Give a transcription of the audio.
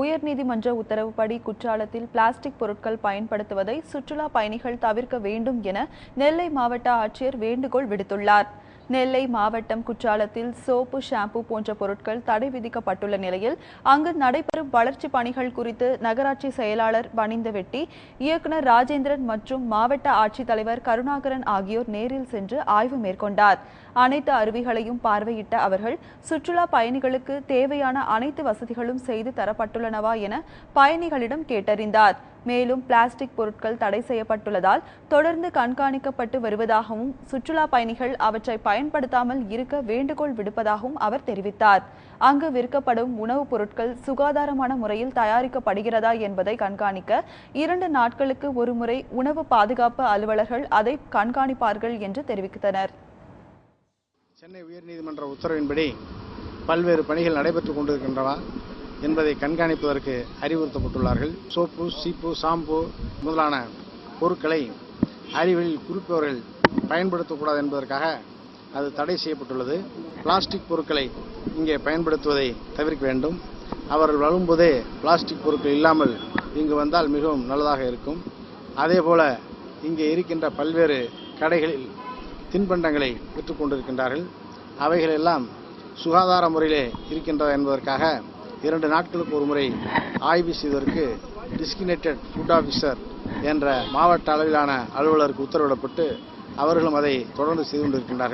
உயர்நீதிமன்ற உத்தரவுப்படி குற்றாலத்தில் பிளாஸ்டிக் பொருட்கள் பயன்படுத்துவதை சுற்றுலா பயணிகள் தவிர்க்க வேண்டும் என நெல்லை மாவட்ட ஆட்சியர் வேண்டுகோள் விடுத்துள்ளார். நெல்லை மாவட்டம் குற்றாலத்தில் சோப்பு ஷாம்பு போன்ற பொருட்கள் தடை விதிக்கப்பட்டுள்ள நிலையில் அங்கு நடைபெறும் வளர்ச்சி பணிகள் குறித்து நகராட்சி செயலாளர் வணிந்த வெட்டி இயக்குநர் ராஜேந்திரன் மற்றும் மாவட்ட ஆட்சித்தலைவர் கருணாகரன் ஆகியோர் நேரில் சென்று ஆய்வு மேற்கொண்டார். அனைத்து அருவிகளையும் பார்வையிட்ட அவர்கள் சுற்றுலா பயணிகளுக்கு தேவையான அனைத்து வசதிகளும் செய்து தரப்பட்டுள்ளனவா என பயணிகளிடம் கேட்டறிந்தார். மேலும் பிளாஸ்டிக் பொருட்கள் தடை செய்யப்பட்டுள்ளதால் தொடர்ந்து கண்காணிக்கப்பட்டு வருவதாகவும் சுற்றுலா பயணிகள் அவற்றை பயன்படுத்தாமல் இருக்க வேண்டுகோள் விடுப்பதாகவும் அவர் தெரிவித்தார். அங்கு விற்கப்படும் உணவுப் பொருட்கள் சுகாதாரமான முறையில் தயாரிக்கப்படுகிறதா என்பதை கண்காணிக்க இரண்டு நாட்களுக்கு ஒருமுறை உணவு பாதுகாப்பு அலுவலர்கள் அதை கண்காணிப்பார்கள் என்று தெரிவித்தனர். சென்னை உயர்நீதிமன்ற உத்தரவின்படி பல்வேறு பணிகள் நடைபெற்றுக் கொண்டிருக்கின்றன. என்பதை கண்காணிப்பதற்கு அறிவுறுத்தப்பட்டுள்ளார்கள். சோப்பு சீப்பு ஷாம்பு முதலான பொருட்களை அறிவியலில் குறிப்பவர்கள் பயன்படுத்தக்கூடாது என்பதற்காக அது தடை செய்யப்பட்டுள்ளது. பிளாஸ்டிக் பொருட்களை இங்கே பயன்படுத்துவதை தவிர்க்க வேண்டும். அவர்கள் வரும்போதே பிளாஸ்டிக் பொருட்கள் இல்லாமல் இங்கு வந்தால் மிகவும் நல்லதாக இருக்கும். அதேபோல இங்கே இருக்கின்ற பல்வேறு கடைகளில் தின்பண்டங்களை விற்றுக் கொண்டிருக்கின்றார்கள் அவைகளெல்லாம் சுகாதார முறையிலே இருக்கின்றதா என்பதற்காக இரண்டு நாட்களுக்கு ஒரு முறை ஆய்வு செய்வதற்கு டிஸ்கினேட்டட் ஃபுட் ஆஃபீஸர் என்ற மாவட்ட அளவிலான அலுவலருக்கு உத்தரவிடப்பட்டு அவர்களும் அதை தொடர்ந்து செய்து கொண்டிருக்கின்றார்கள்.